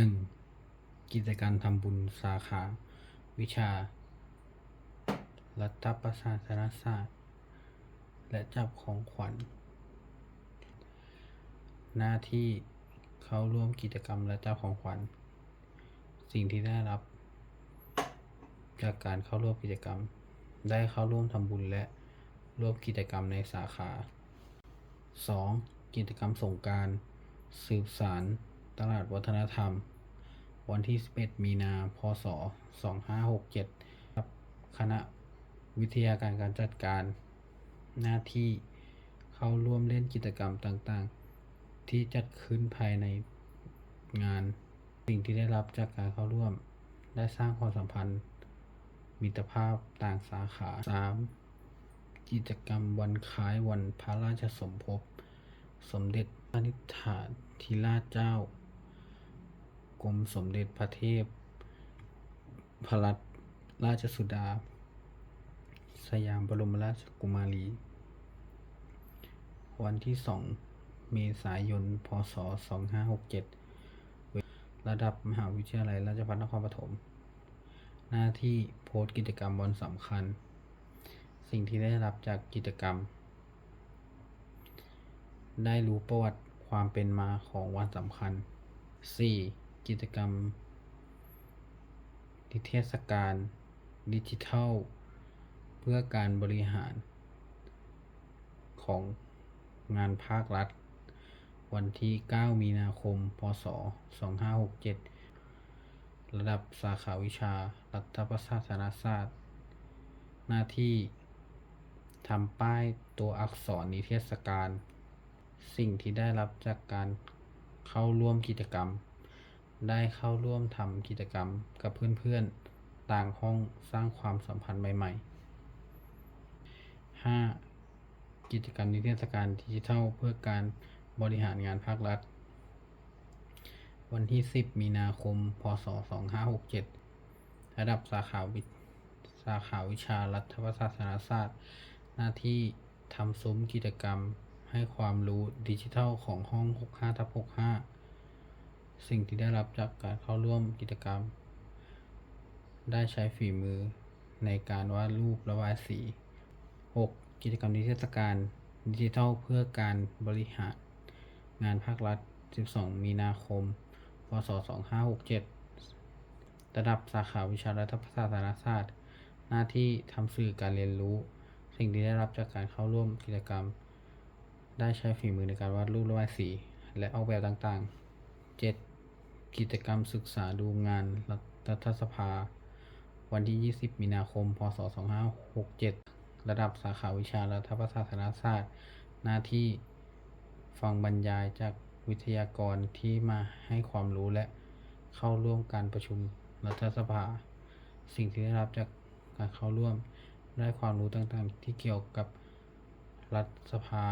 1. กิจการทำบุญสาขา วิชา รัฐประศาสนศาสตร์ และจับของขวัญ หน้าที่เข้าร่วมกิจกรรมและจับของขวัญ สิ่งที่ได้รับ จากการเข้าร่วมกิจกรรม ได้เข้าร่วมทำบุญและร่วมกิจกรรมในสาขา 2. กิจกรรมสงการ สืบสาร ตลาดวัฒนธรรม วันที่ 11 มีนา พศ 2567 ครับ คณะวิทยาการการจัดการ หน้าที่เข้าร่วมเล่นกิจกรรมต่างๆ ที่จัดขึ้นภายในงาน สิ่งที่ได้รับจากการเข้าร่วม ได้สร้างความสัมพันธ์ มิตรภาพต่างสาขา 3. กิจกรรมวันคล้ายวันพระราชสมภพ สมเด็จพระนิธิฐาธิราชเจ้า กรมสมเด็จพระเทพพรัตนราชสุดา สยามบรมราชกุมารี วันที่ 2 เมษายน พศ 2567 ระดับมหาวิทยาลัยราชภัฏนครปฐม หน้าที่โพสต์กิจกรรมวันสำคัญ สิ่งที่ได้รับจากกิจกรรม ได้รู้ประวัติความเป็นมาของวันสำคัญ 4. กิจกรรม นิเทศการดิจิทัล เพื่อการบริหาร ของงานภาครัฐ วันที่ 9 มีนาคม พศ 2567 ระดับสาขาวิชา รัฐประศาสนศาสตร์ หน้าที่ทำป้ายตัวอักษรนิเทศการ สิ่งที่ได้รับจากการเข้าร่วมกิจกรรม ได้เข้าร่วมทำกิจกรรมกับเพื่อนๆ ต่างห้องสร้างความสัมพันธ์ใหม่ ๆ 5. กิจกรรมนิเทศการดิจิทัลเพื่อการบริหารงานภาครัฐ วันที่ 10 มีนาคม พศ 2567 ระดับสาขาวิสาขาวิชารัฐประศาสนศาสตร์ หน้าที่ทำซุ้มกิจกรรมให้ความรู้ดิจิทัลของห้อง 65ทับ65 สิ่งที่ได้รับจากการเข้าร่วมกิจกรรม ได้ใช้ฝีมือในการวาดรูประบายสี 6. กิจกรรมนิเทศการดิจิทัลเพื่อการบริหารงานภาครัฐ 12 มีนาคม พศ 2567 ระดับสาขาวิชารัฐประศาสนศาสตร์ หน้าที่ทำสื่อการเรียนรู้ สิ่งที่ได้รับจากการเข้าร่วมกิจกรรม ได้ใช้ฝีมือในการวาดรูประบายสี และออกแบบต่างๆ 7. กิจกรรมศึกษาดูงานรัฐสภา วันที่ 20 มีนาคม พศ 2567 ระดับสาขาวิชารัฐประศาสนศาสตร์ หน้าที่ฟังบรรยายจากวิทยากรที่มาให้ความรู้และเข้าร่วมการประชุมรัฐสภา สิ่งที่ได้รับจากการเข้าร่วมได้ความรู้ต่างๆ ที่เกี่ยวกับรัฐสภา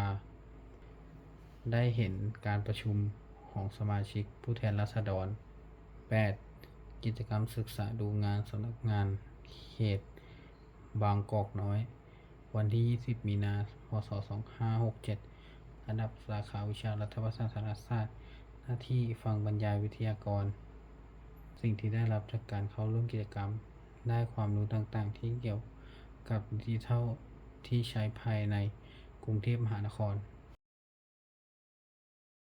ได้เห็นการประชุม ของสมาชิกผู้แทนราษฎร 8. กิจกรรมศึกษาดูงานสำนักงานเขต บางกอกน้อย วันที่ 20 มีนาพศ 2567ระดับสาขาวิชารัฐประศาสนศาสตร์ หน้าที่ฟังบรรยายวิทยากร สิ่งที่ได้รับจากการเข้าร่วมกิจกรรม ได้ความรู้ต่างๆ ที่เกี่ยวกับดิจิทัลที่ใช้ภายในกรุงเทพมหานคร